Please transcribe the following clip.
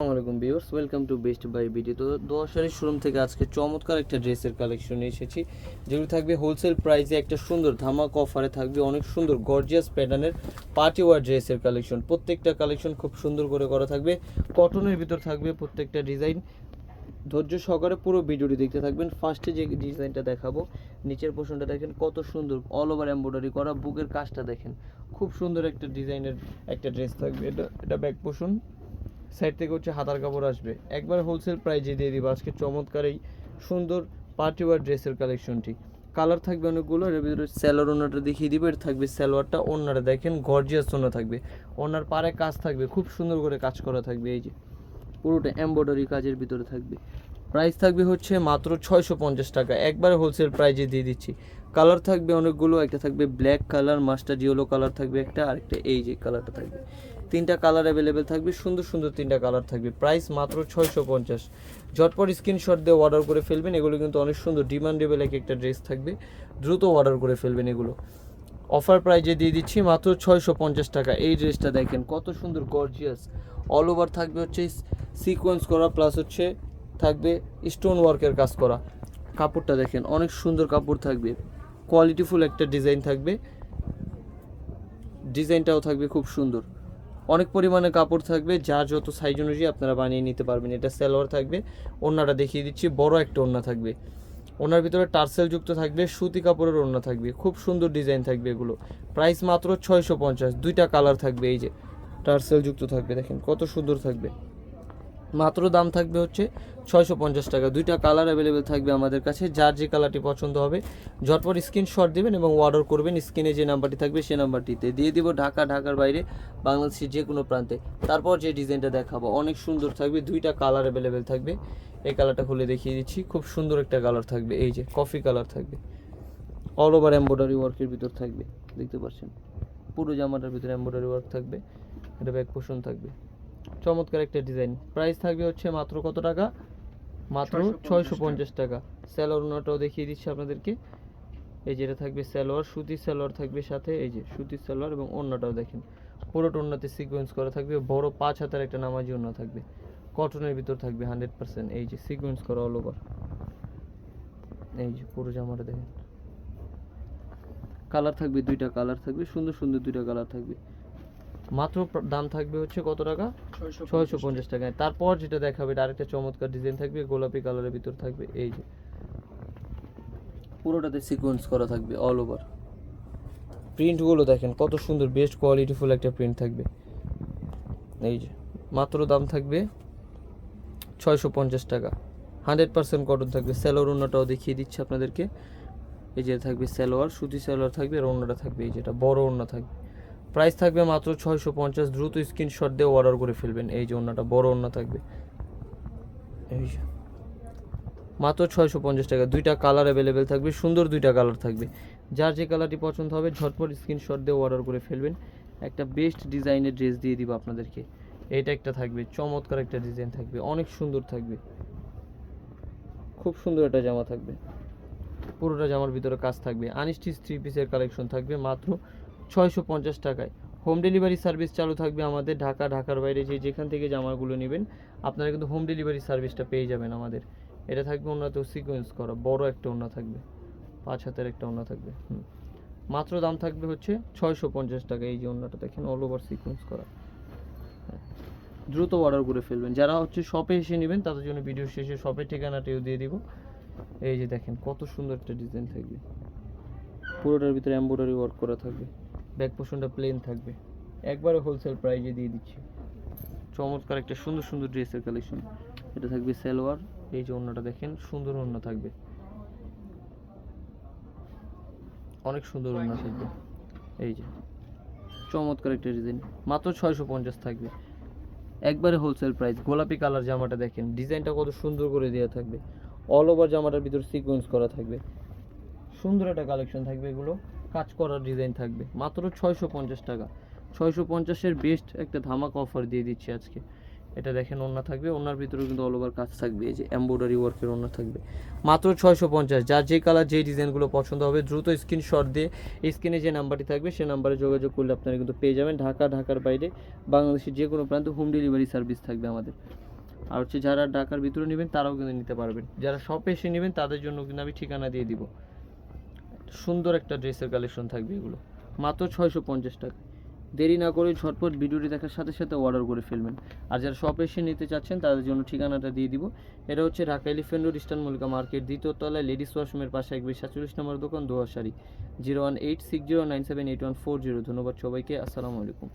আসসালামু আলাইকুম viewers, welcome to best buy BD তো দোয়াশারি শোরুম থেকে আজকে চমৎকার একটা ড্রেসের কালেকশন এসেছি, যেগুলো থাকবে হোলসেল প্রাইসে একটা সুন্দর ধামাক অফারে থাকবে, অনেক সুন্দর গর্জিয়াস প্যাটার্নের পার্টি ওয়ার ড্রেসের কালেকশন। প্রত্যেকটা কালেকশন খুব সুন্দর করে করা থাকবে কটনের ভিতর থাকবে প্রত্যেকটা ডিজাইন ধৈর্য সহকারে পুরো ভিডিওটি দেখতে থাকবেন ফার্স্টে যে ডিজাইনটা দেখাবো, নিচের পোর্শনটা দেখেন কত সুন্দর অল ওভার এমব্রয়ডারি করা, বুকের কাজটা দেখেন। খুব সুন্দর একটা ডিজাইনের একটা ড্রেস থাকবে, এটা এটা ব্যাক পোর্শন সাইড থেকে হচ্ছে হাতার কাপড় আসবে। একবার হোলসেল প্রাইজে দিয়ে দিব, আজকে চমৎকার এই সুন্দর পার্টি ওয়ার ড্রেসের কালেকশনটি কালার থাকবে অনেকগুলো, এর ভিতরে স্যালোয়ার ওনাটা দেখিয়ে দিব এটা থাকবে স্যালোয়ারটা ওনারা দেখেন গর্জিয়াস ওনা থাকবে। ওনার পারে কাজ থাকবে, খুব সুন্দর করে কাজ করা থাকবে এই যে। পুরোটা এমব্রয়ডারি কাজের ভিতরে থাকবে। প্রাইস থাকবে হচ্ছে মাত্র ছয়শো পঞ্চাশ টাকা। একবারে হোলসেল প্রাইজে দিয়ে দিচ্ছি। কালার থাকবে অনেকগুলো, একটা থাকবে ব্ল্যাক কালার মাস্টার জিওলো কালার থাকবে একটা, আরেকটা এই যে কালারটা থাকবে। তিনটা কালার অ্যাভেলেবেল থাকবে, সুন্দর সুন্দর তিনটা কালার থাকবে। প্রাইস মাত্র ছয়শো পঞ্চাশ। ঝটপট স্ক্রিনশট দিয়ে অর্ডার করে ফেলবেন, এগুলো কিন্তু অনেক সুন্দর ডিমান্ডেবল এক একটা ড্রেস থাকবে। দ্রুত অর্ডার করে ফেলবেন এগুলো। অফার প্রাইজে দিয়ে দিচ্ছি মাত্র ছয়শো পঞ্চাশ টাকা। এই ড্রেসটা দেখেন, কত সুন্দর গর্জিয়াস অল ওভার থাকবে হচ্ছে সিকোয়েন্স করা প্লাস হচ্ছে থাকবে স্টোন ওয়ার্কের কাজ করা। কাপড়টা দেখেন, অনেক সুন্দর কাপড় থাকবে। কোয়ালিটিফুল একটা ডিজাইন থাকবে। ডিজাইনটাও থাকবে খুব সুন্দর। অনেক পরিমাণে কাপড় থাকবে, যা যত সাইজ অনুযায়ী আপনারা বানিয়ে নিতে পারবেন। এটা সালোয়ার থাকবে, ওড়নাটা দেখিয়ে দিচ্ছি, বড় একটা ওড়না থাকবে। ওনার ভিতরে টার্সেল যুক্ত থাকবে, সুতি কাপড়ের ওড়না থাকবে, খুব সুন্দর ডিজাইন থাকবে এগুলো। প্রাইস মাত্র ছয়শো পঞ্চাশ, দুইটা কালার থাকবে, এই যে টার্সেল যুক্ত থাকবে, দেখেন কত সুন্দর থাকবে। মাত্র দাম থাকবে হচ্ছে ছয়শো পঞ্চাশ টাকা। দুইটা কালার অ্যাভেলেবেল থাকবে আমাদের কাছে, যার যে কালারটি পছন্দ হবে। ঝটপট স্ক্রিনশট দেবেন এবং অর্ডার করবেন। স্ক্রিনে যে নাম্বারটি থাকবে সেই নাম্বারটিতে দিয়ে দিব ঢাকা, ঢাকার বাইরে, বাংলাদেশের যে কোনো প্রান্তে। তারপর যে ডিজাইনটা দেখাবো, অনেক সুন্দর থাকবে। দুইটা কালার অ্যাভেলেবেল থাকবে। এই কালারটা খুলে দেখিয়ে দিচ্ছি। খুব সুন্দর একটা কালার থাকবে। এই যে কফি কালার থাকবে। অল ওভার এমব্রয়ডারি ওয়ার্কের ভিতর থাকবে। দেখতে পাচ্ছেন? পুরো জামাটার ভিতরে এমব্রয়ডারি ওয়ার্ক থাকবে। এটা ব্যাক পোষণ থাকবে। চমৎকার একটা ডিজাইন। প্রাইস থাকবে হচ্ছে মাত্র কত টাকা? মাত্র ছয়শো পঞ্চাশ টাকা। স্যালোয়ার ওনাটাও দেখিয়ে দিচ্ছি আপনাদেরকে। এই যেটা থাকবে স্যালোয়ার সুতির স্যালোয়ার থাকবে সাথে। এই যে সুতির স্যালোয়ার এবং ওন্নাটাও দেখেন। পুরোটা ওন্নাতে সিকোয়েন্স করা থাকবে। বড় পাঁচ হাতের একটা নামাজি ওন্না থাকবে। কটনের ভিতর থাকবে হান্ড্রেড পার্সেন্ট এই যে সিকোয়েন্স করা অল ওভার এই যে পুরো জামাটা দেখেন। কালার থাকবে দুইটা কালার থাকবে। সুন্দর সুন্দর দুইটা কালার থাকবে। মাত্র দাম থাকবে হচ্ছে কত টাকা? ছয়শো পঞ্চাশ টাকায়। তারপর যেটা দেখাবে এটা আরেকটা চমৎকার ডিজাইন থাকবে গোলাপি কালারের ভিতর থাকবে এই যে। পুরোটাতে সিকোয়েন্স করা থাকবে অল ওভার প্রিন্টগুলো দেখেন কত সুন্দর বেস্ট কোয়ালিটিফুল একটা প্রিন্ট থাকবে। এই যে মাত্র দাম থাকবে ছয়শো পঞ্চাশ টাকা। হান্ড্রেড পার্সেন্ট কটন থাকবে। স্যালোয়ার ওনাটাও দেখিয়ে দিচ্ছি আপনাদেরকে। এই যে থাকবে স্যালোয়ার সুতি স্যালোয়ার থাকবে আর ওনাটা থাকবে এই যেটা বড় ওনা থাকবে। প্রাইস থাকবে মাত্র ছয়শো পঞ্চাশ, দ্রুত স্ক্রিনশট দিয়ে অর্ডার করে ফেলবেন। এই যে ওনাটা বড় ওনা থাকবে। এই মাত্র ছয়শো পঞ্চাশ টাকা। দুইটা কালার অ্যাভেলেবেল থাকবে, সুন্দর দুইটা কালার থাকবে। যার যে কালারটি পছন্দ হবে, ঝটপট স্ক্রিনশট দিয়ে অর্ডার করে ফেলবেন। একটা বেস্ট ডিজাইনের ড্রেস দিয়ে দিব আপনাদেরকে। এইটা একটা থাকবে, চমৎকার একটা ডিজাইন থাকবে, অনেক সুন্দর থাকবে। খুব সুন্দর একটা জামা থাকবে। পুরোটা জামার ভিতরে কাজ থাকবে। আনস্টিচ থ্রি পিসের কালেকশন থাকবে, মাত্র ছয়শো পঞ্চাশ টাকায়। হোম ডেলিভারি সার্ভিস চালু থাকবে আমাদের ঢাকা, ঢাকার বাইরে যে যেখান থেকে জামাগুলো নেবেন। আপনারা কিন্তু হোম ডেলিভারি সার্ভিসটা পেয়ে যাবেন আমাদের। এটা থাকবে ওনাতেও সিকোয়েন্স করা, বড় একটা ওনা থাকবে। পাঁচ হাতের একটা ওনা থাকবে, হুম। মাত্র দাম থাকবে হচ্ছে ছয়শো পঞ্চাশ টাকা, এই যে ওনাটা দেখেন অল ওভার সিকোয়েন্স করা। দ্রুত অর্ডার করে ফেলবেন। যারা হচ্ছে শপে এসে নেবেন, তাদের জন্য ভিডিও শেষে শপের ঠিকানাটিও দিয়ে দিব। এই যে দেখেন, কত সুন্দর একটা ডিজাইন থাকবে। পুরোটার ভিতরে এমব্রয়ডারি ওয়ার্ক করা থাকবে। ব্যাক পোর্শনটা প্লেন থাকবে। একবারে হোলসেল প্রাইজে দিয়ে দিচ্ছি। চমৎকার একটা সুন্দর সুন্দর ড্রেসের কালেকশন এটা থাকবে সালোয়ার, এই যে অন্যটা দেখেন, সুন্দর অন্য থাকবে। অনেক সুন্দর অন্য থাকবে। এই যে, চমৎকার একটা ডিজাইন মাত্র ছয়শো পঞ্চাশ থাকবে। একবারে হোলসেল প্রাইস গোলাপি কালার জামাটা দেখেন ডিজাইনটা কত সুন্দর করে দেওয়া থাকবে। অল ওভার জামাটার ভিতর সিকোয়েন্স করা থাকবে। সুন্দর একটা কালেকশন থাকবে এগুলো। কাজ করার ডিজাইন থাকবে। মাত্র ছয়শো পঞ্চাশ টাকা। ছয়শো পঞ্চাশের বেস্ট একটা ধামাক অফার দিয়ে দিচ্ছি আজকে। এটা দেখেন ওনা থাকবে। ওনার ভিতরেও কিন্তু অল ওভার কাজ থাকবে। এই যে এমব্রয়ডারি ওয়ার্কের ওনা থাকবে। মাত্র ছয়শো পঞ্চাশ। যার যে কালার যে ডিজাইনগুলো পছন্দ হবে, দ্রুত স্ক্রিনশট দিয়ে স্ক্রিনে যে নাম্বারটি থাকবে সেই নাম্বারে যোগাযোগ করলে আপনারা কিন্তু পেয়ে যাবেন। ঢাকা, ঢাকার বাইরে বাংলাদেশের যে কোনো প্রান্তে হোম ডেলিভারি সার্ভিস থাকবে আমাদের। আর হচ্ছে যারা ঢাকার ভিতরে নেবেন, তারাও কিন্তু নিতে পারবেন। যারা শপে এসে নেবেন, তাদের জন্য কিন্তু আমি ঠিকানা দিয়ে দিব। সুন্দর একটা ড্রেসের কালেকশন থাকবে এগুলো। মাত্র ছয়শো পঞ্চাশ টাকা। দেরি না করে ঝটপট ভিডিওটি দেখার সাথে সাথে অর্ডার করে ফেলবেন। আর যারা শপে এসে নিতে চাচ্ছেন, তাদের জন্য ঠিকানাটা দিয়ে দিব। এটা হচ্ছে Dhaka elephant road, eastern Mallika market, দ্বিতীয় তলায় লেডিস ওয়াশরুমের পাশে একবার সাতচল্লিশ নম্বর দোকান দোয়াশারি zero one eight six zero nine seven eight one four zero. ধন্যবাদ সবাইকে। আসসালামু আলাইকুম।